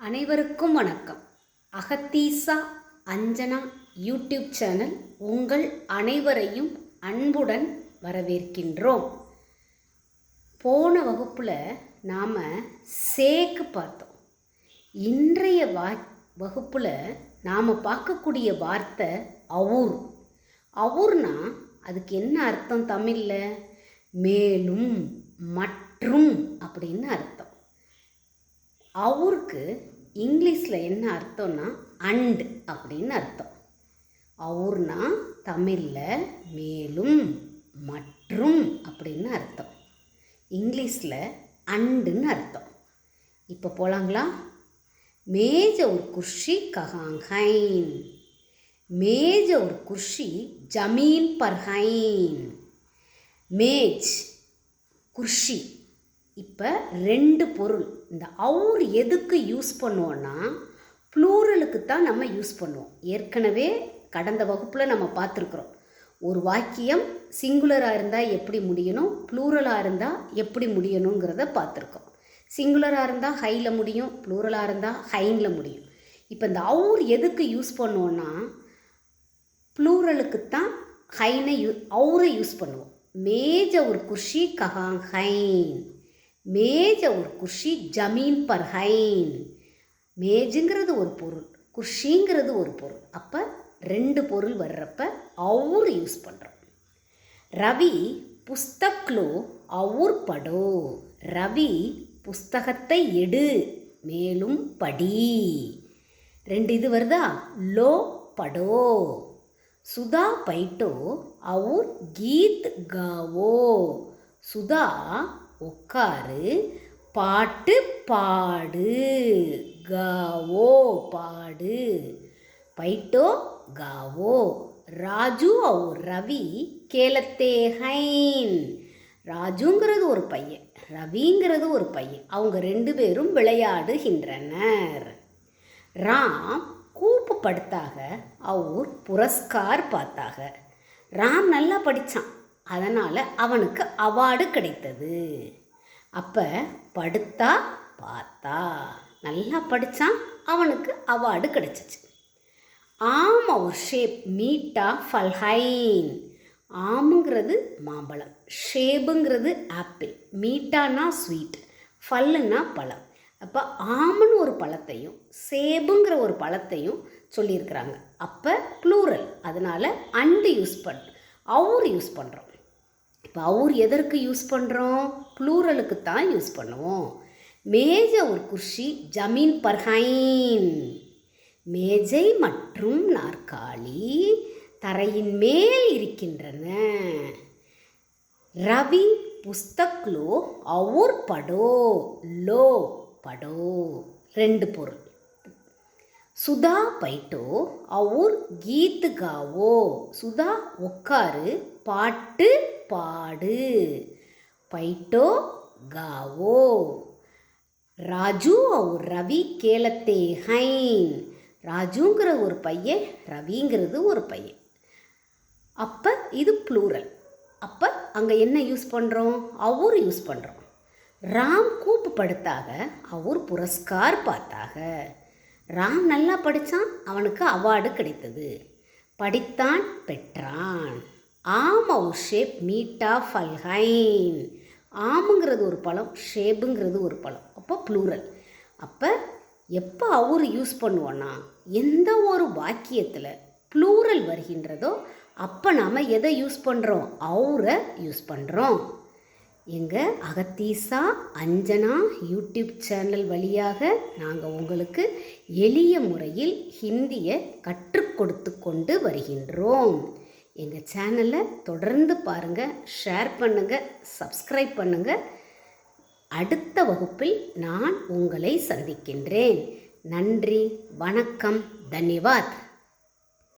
அனைவருக்கும் வணக்கம். அகத்தீசா Anjana YouTube channel உங்கள் அனைவரையும் அன்புடன் வரவேற்கின்றோம். போன வகுப்பில் நாம் சேக்கு பார்த்தோம். இன்றைய வா வகுப்பில் நாம் பார்க்கக்கூடிய வார்த்தை அவுர். அவுர்னா அதுக்கு என்ன அர்த்தம் தமிழில்? மேலும் மற்றும் அப்படின்னு அர்த்தம். அவருக்கு இங்கிலீஷில் என்ன அர்த்தம்னா அண்ட் அப்படின்னு அர்த்தம். அவர்னா தமிழில் மேலும் மற்றும் அப்படின்னு அர்த்தம். இங்கிலீஷில் அண்டுன்னு அர்த்தம். இப்போ போகலாங்களா மேஜ ஒரு குர்ஷி கஹாங்கைன் மேஜ ஒரு குர்ஷி ஜமீன் பர்ஹைன் மேஜ் குர்ஷி. இப்போ ரெண்டு பொருள். இந்த அவுர் எதுக்கு யூஸ் பண்ணுவோன்னா ப்ளூரலுக்கு தான் நம்ம யூஸ் பண்ணுவோம். ஏற்கனவே கடந்த வகுப்பில் நம்ம பார்த்துருக்குறோம். ஒரு வாக்கியம் சிங்குலராக இருந்தால் எப்படி முடியணும் ப்ளூரலாக இருந்தால் எப்படி முடியணுங்கிறத பார்த்துருக்கோம். சிங்குலராக இருந்தால் ஹையில் முடியும் ப்ளூரலாக இருந்தால் ஹைனில் முடியும். இப்போ இந்த அவுர் எதுக்கு யூஸ் பண்ணுவோன்னா ப்ளூரலுக்கு தான் ஹைனை யூ அவுரை யூஸ் பண்ணுவோம். மேஜ ஒரு குர்ஷி கஹாங் ஹைன். மேஜ ஒரு குர்ஷி ஜமீன் பர் ஹைன். மேஜுங்கிறது ஒரு பொருள் குர்ஷிங்கிறது ஒரு பொருள். அப்போ ரெண்டு பொருள் வர்றப்ப அவுர் யூஸ் பண்ணுறோம் ரவி புஸ்தக்லோ அவுர் படோ. ரவி புஸ்தகத்தை எடு மேலும் படி. ரெண்டு இது வருதா? லோ படோ. சுதா பைட்டோ அவுர் கீத் காவோ. சுதா உட்காரு. பாட்டு பாடு. காவோ பாடு. பைட்டோ காவோ. ராஜு அவு ரவி கேலத்தே ஹைன். ராஜுங்கிறது ஒரு பையன். ரவிங்கிறது ஒரு பையன். அவங்க ரெண்டு பேரும் விளையாடுகின்றனர். ராம் கூப்பு படுத்தாக அவர் புரஸ்கார் பார்த்தாக. ராம் நல்லா படித்தான் அதனால் அவனுக்கு அவார்டு கிடைத்தது. அப்போ படுத்தா பார்த்தா. நல்லா படித்தான் அவனுக்கு அவார்டு கிடச்சிச்சு. ஆம் அவர் ஷேப் மீட்டா ஃபல்ஹைன் ஆமுங்கிறது மாம்பழம். ஷேபுங்கிறது ஆப்பிள் மீட்டானா ஸ்வீட் ஃபல்லுன்னா பழம். அப்போ ஆமுன்னு ஒரு பழத்தையும் சேபுங்கிற ஒரு பழத்தையும் சொல்லியிருக்கிறாங்க. அப்போ ப்ளூரல் அதனால் அண்டு யூஸ் பண் அவர் யூஸ் பண்ணுறோம் இப்போ அவுர் எதற்கு யூஸ் பண்ணுறோம் ப்ளூரலுக்கு தான் யூஸ் பண்ணுவோம். மேஜ ஒரு குர்ஷி ஜமீன் பர்ஹைன். மேஜை மற்றும் நாற்காலி தரையின் மேல் இருக்கின்றன. ரவி புஸ்தக்லோ அவுர் படோ லோ படோ. ரெண்டு பொருள். சுதா பைட்டோ அவுர் கீத்து காவோ சுதா உட்காரு பாட்டு பாடு. பைட்டோ காவோ. ராஜு அவர் ரவி கேளத்தே ஹைன். ராஜுங்கிற ஒரு பையன் ரவிங்கிறது ஒரு பையன். அப்போ இது ப்ளூரல். அப்போ அங்கே என்ன யூஸ் பண்ணுறோம் அவர் யூஸ் பண்ணுறோம் ராம் கூப்பு படுத்தாக அவர் புரஸ்கார் பார்த்தாக. ராம் நல்லா படித்தான் அவனுக்கு அவார்டு கிடைத்தது. படித்தான் பெற்றான். ஆம் அவுர் ஷேப் மீட்டா ஃபல்ஹைன் ஆமுங்கிறது ஒரு பழம் ஷேப்புங்கிறது ஒரு பழம். அப்போ ப்ளூரல் அப்போ எப்போ அவர் யூஸ் பண்ணுவோன்னா எந்த ஒரு வாக்கியத்தில் ப்ளூரல் வருகின்றதோ அப்போ நாம் எதை யூஸ் பண்ணுறோம் அவரை யூஸ் பண்ணுறோம் எங்கள் அகத்தீசா அஞ்சனா யூடியூப் சேனல் வழியாக நாங்கள் உங்களுக்கு எளிய முறையில் ஹிந்தியை கற்றுக் கொடுத்து கொண்டு வருகின்றோம். எங்கள் சேனலை தொடர்ந்து பாருங்கள் ஷேர் பண்ணுங்கள் சப்ஸ்கிரைப் பண்ணுங்கள் அடுத்த வகுப்பில் நான் உங்களை சந்திக்கின்றேன். நன்றி வணக்கம் தன்யவாத்.